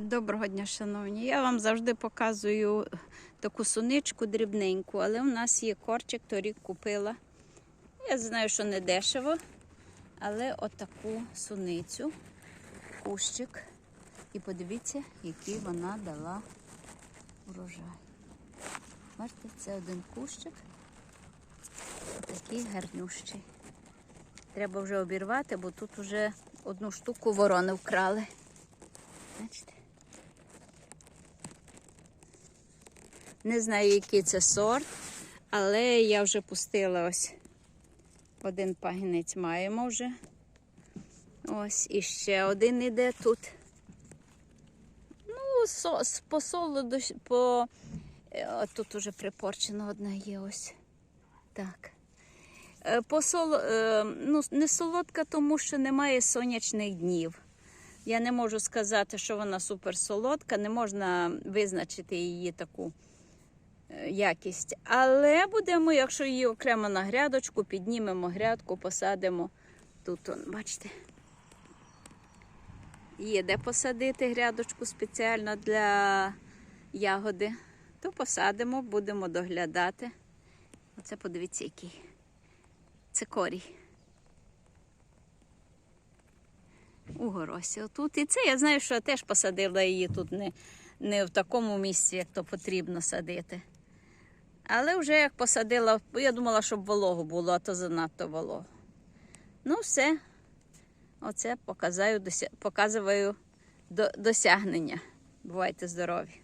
Доброго дня, шановні. Я вам завжди показую таку суничку дрібненьку, але у нас є корчик, торік купила. Я знаю, що не дешево, але отаку суницю, кущик. І подивіться, який вона дала урожай. Бачите, це один кущик, такий гарнющий. Треба вже обірвати, бо тут вже одну штуку ворони вкрали. Бачите? Не знаю, який це сорт, але я вже пустила ось один пагінець маємо вже. Ось і ще один іде тут. Ну, со, по солоду, по е, тут уже припорчено одна є ось. Так. Е, По соло, е, ну, не солодка, тому що немає сонячних днів. Я не можу сказати, що вона суперсолодка, не можна визначити її таку якість. Але будемо, якщо її окремо на грядочку, піднімемо грядку, посадимо. Тут, он, бачите, є де посадити грядочку спеціально для ягоди, то посадимо, будемо доглядати. Оце подивіться, який цикорій. у горосі. Отут. І це я знаю, що я теж посадила її тут не, не в такому місці, як то потрібно садити. Але вже як посадила, я думала, щоб волого було, а то занадто волого. Ну, все. Оце показую, показую до, досягнення. Бувайте здорові!